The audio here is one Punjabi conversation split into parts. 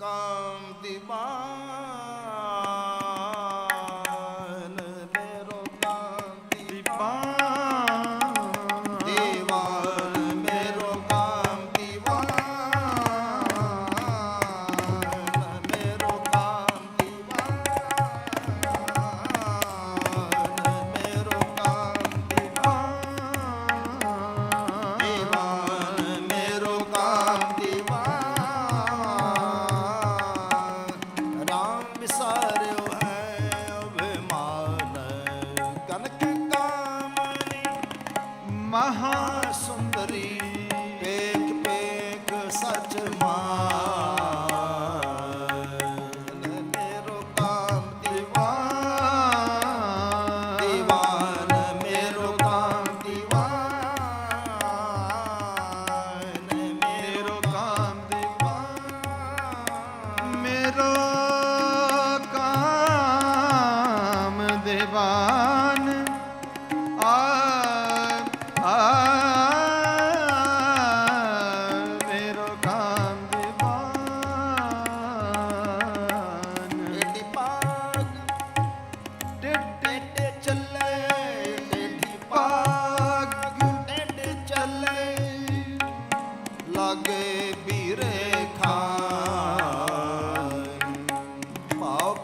কাম দিবা। little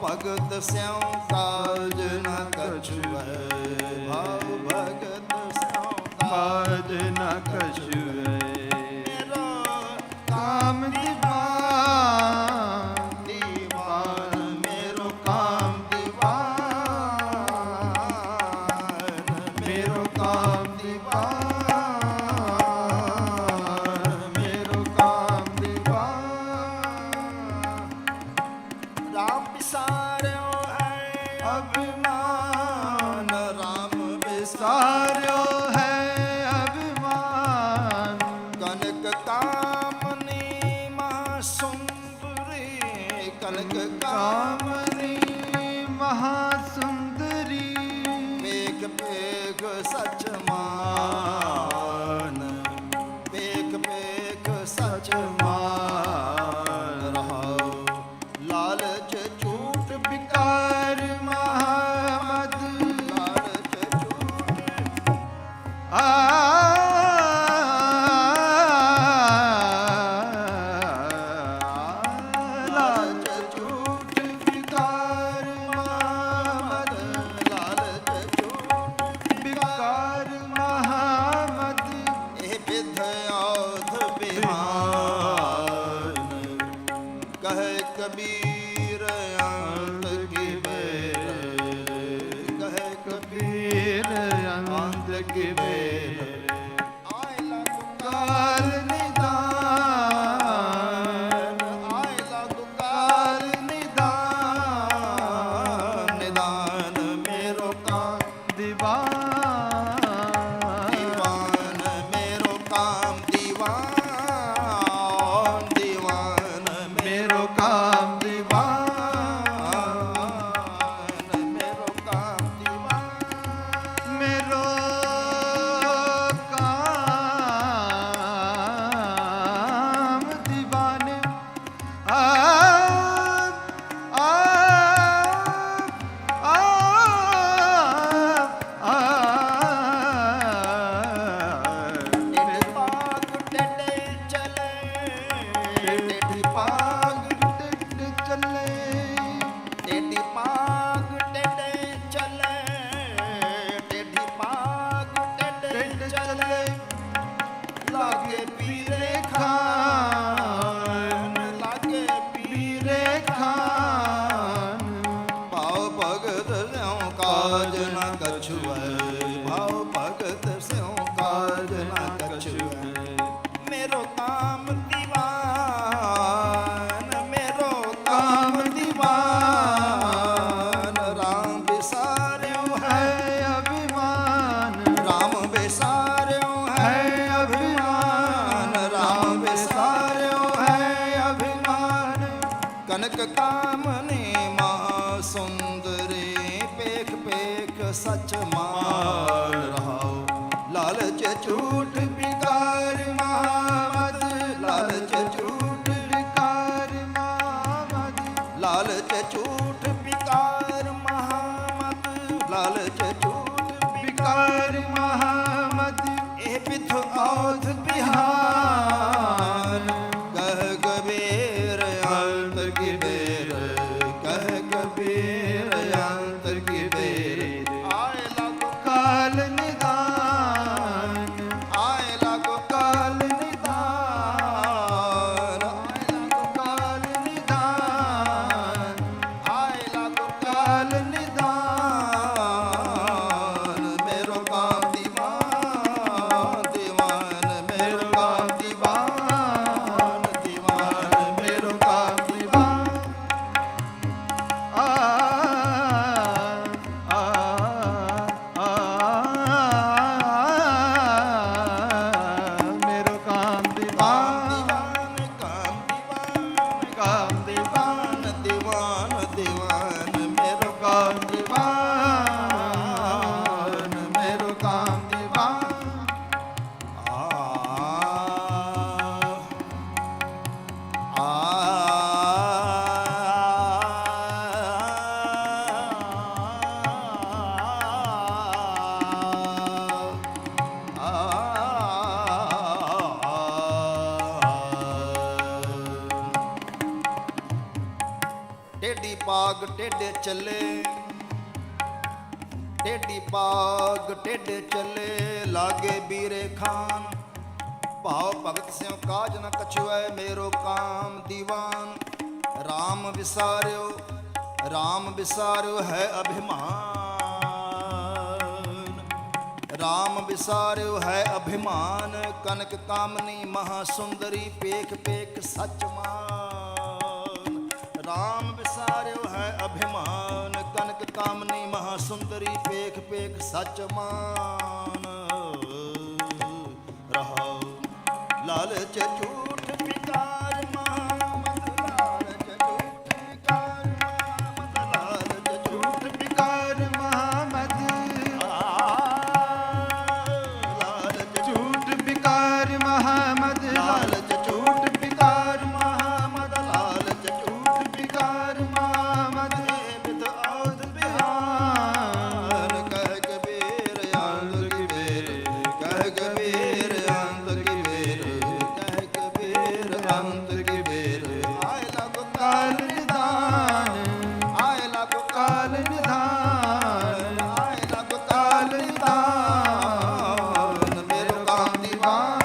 ਭਗਤ ਸਿਉ ਕਾਜ ਨ ਕਛੁ ਭਾਉ ਭਗਤ ਸਿਉ ਕਾਜ ਨ ਕਛੁ ਵਿਸਾਰਿਓ ਐ ਅਭਿਮਾਨ give it. ਕਛੁਐ ਭਾਉ ਭਗਤ ਸਿਉ ਕਾਜ ਨਾ ਕਛੁਐ ਮੇਰੋ ਕਾਮ ਦੀਵਾਨ ਮੇਰੋ ਕਾਮ ਦੀਵਾਨ। ਰਾਮ ਵਿਸਾਰਿਓ ਹੈ। ਸੱਚ ਮਾਨ ਰਹਾਓ। ਲਾਲਚ ਝੂਠ ਵਿਕਾਰ ਮਾਵਦ ਲਾਲਚ ਝੂਠ ਵਿਕਾਰ ਮਾਵਦ ਲਾਲਚ ਝੂਠ ਵਿਕਾਰ ਮਹਾਮਤ ਲਾਲਚ ਝੂਠ ਵਿਕਾਰ ਮਹਾਮਤ ਇਹ ਪਿਥ ਔਧ ਬਿਹਾਰ। ਟੇਡੀ ਪਾਗ ਟੇਡੇ ਚੱਲੇ। ਟੇਡੀ ਪਾਗ ਟੇਡੇ ਚੱਲੇ। ਲਾਗੇ ਬੀਰੇ ਖਾਨ। ਭਾਉ ਭਗਤ ਸਿਉ ਕਾਜ ਨ ਕਛੁਐ ਮੇਰੋ ਕਾਮ ਦੀਵਾਨ। RAM ਵਿਸਾਰਿਓ RAM ਵਿਸਾਰਿਓ ਹੈ ਅਭਿਮਾਨ। RAM ਵਿਸਾਰਿਓ ਹੈ ਅਭਿਮਾਨ, ਕਨਕ ਕਾਮਨੀ ਮਹਾ ਸੁੰਦਰੀ ਪੇਖ ਪੇਖ ਸੱਚ ਮਾਨ। RAM ਵਿਸਾਰਿਓ ਹੈ ਅਭਿਮਾਨ, ਕਨਕ ਕਾਮਨੀ ਮਹਾ ਸੁੰਦਰੀ ਪੇਖ ਪੇਖ ਸੱਚ ਮਾਨ। ਰਹਾਉ ਲਾਲਚ ਝੂਠ 아!